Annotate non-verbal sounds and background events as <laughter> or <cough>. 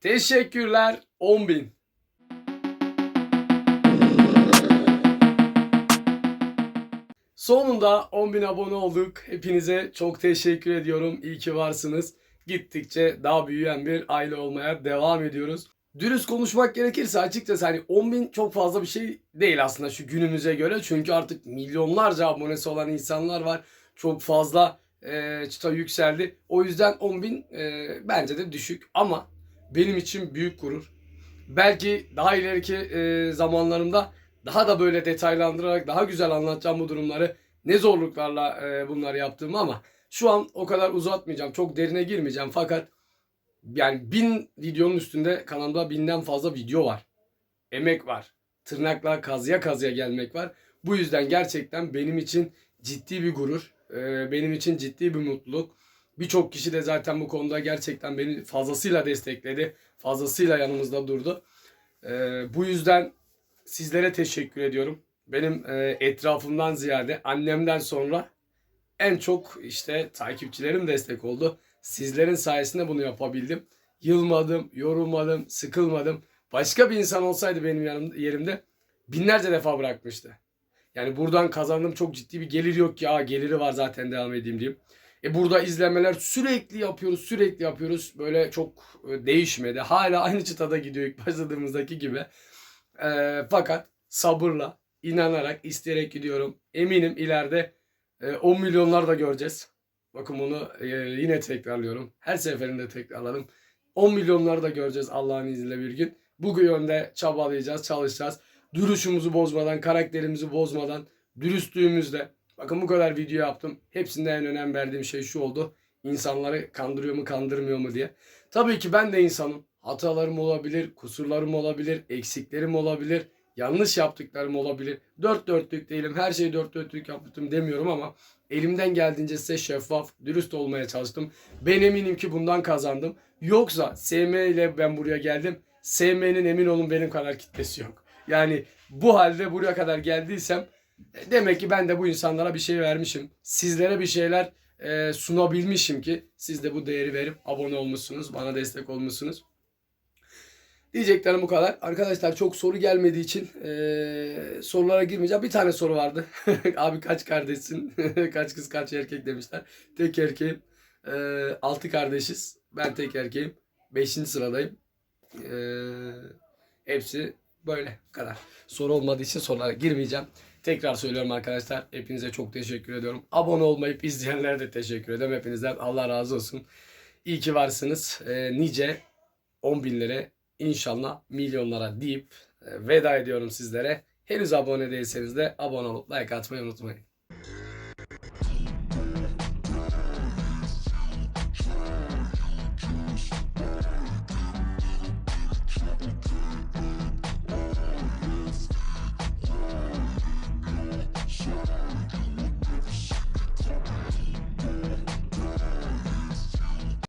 Teşekkürler 10.000. Sonunda 10.000 abone olduk. Hepinize çok teşekkür ediyorum. İyi ki varsınız. Gittikçe daha büyüyen bir aile olmaya devam ediyoruz. Dürüst konuşmak gerekirse açıkçası hani 10.000 çok fazla bir şey değil aslında şu günümüze göre. Çünkü artık milyonlarca abonesi olan insanlar var. Çok fazla e, çıta yükseldi. O yüzden 10.000 e, bence de düşük ama benim için büyük gurur. Belki daha ileriki e, zamanlarımda daha da böyle detaylandırarak daha güzel anlatacağım bu durumları. Ne zorluklarla e, bunları yaptığımı ama şu an o kadar uzatmayacağım. Çok derine girmeyeceğim fakat yani bin videonun üstünde kanalımda binden fazla video var. Emek var. Tırnakla kazıya kazıya gelmek var. Bu yüzden gerçekten benim için ciddi bir gurur. e, benim için ciddi bir mutluluk. Birçok kişi de zaten bu konuda gerçekten beni fazlasıyla destekledi. Fazlasıyla yanımızda durdu. E, bu yüzden sizlere teşekkür ediyorum. Benim e, etrafımdan ziyade annemden sonra en çok işte takipçilerim destek oldu. Sizlerin sayesinde bunu yapabildim. Yılmadım, yorulmadım, sıkılmadım. Başka bir insan olsaydı benim yanımda, yerimde binlerce defa bırakmıştı. Yani buradan kazandığım çok ciddi bir gelir yok ki. Aa geliri var zaten devam edeyim diyeyim. E burada izlemeler sürekli yapıyoruz, sürekli yapıyoruz. Böyle çok e, değişmedi. Hala aynı çıtada gidiyor ilk başladığımızdaki gibi. E, fakat sabırla, inanarak, isteyerek gidiyorum. Eminim ileride e, 10 milyonlar da göreceğiz. Bakın bunu e, yine tekrarlıyorum. Her seferinde tekrarladım. 10 milyonları da göreceğiz Allah'ın izniyle bir gün. Bu yönde çabalayacağız, çalışacağız. Duruşumuzu bozmadan, karakterimizi bozmadan, dürüstlüğümüzle. Bakın bu kadar video yaptım. Hepsinde en önem verdiğim şey şu oldu. İnsanları kandırıyor mu, kandırmıyor mu diye. Tabii ki ben de insanım. Hatalarım olabilir, kusurlarım olabilir, eksiklerim olabilir, yanlış yaptıklarım olabilir. Dört dörtlük değilim, her şeyi dört dörtlük yaptım demiyorum ama elimden geldiğince size şeffaf, dürüst olmaya çalıştım. Ben eminim ki bundan kazandım. Yoksa SM ile ben buraya geldim. SM'nin emin olun benim kadar kitlesi yok. Yani bu halde buraya kadar geldiysem demek ki ben de bu insanlara bir şey vermişim. Sizlere bir şeyler e, sunabilmişim ki siz de bu değeri verip abone olmuşsunuz. Bana destek olmuşsunuz. Diyeceklerim bu kadar. Arkadaşlar çok soru gelmediği için e, sorulara girmeyeceğim. Bir tane soru vardı. <laughs> Abi kaç kardeşsin? <laughs> kaç kız kaç erkek demişler. Tek erkeğim. E, altı kardeşiz. Ben tek erkeğim. Beşinci sıradayım. E, hepsi böyle bu kadar. Soru olmadığı için sorulara girmeyeceğim. Tekrar söylüyorum arkadaşlar. Hepinize çok teşekkür ediyorum. Abone olmayıp izleyenlere de teşekkür ederim. Hepinizden Allah razı olsun. İyi ki varsınız. E, nice 10 binlere inşallah milyonlara deyip e, veda ediyorum sizlere. Henüz abone değilseniz de abone olup like atmayı unutmayın.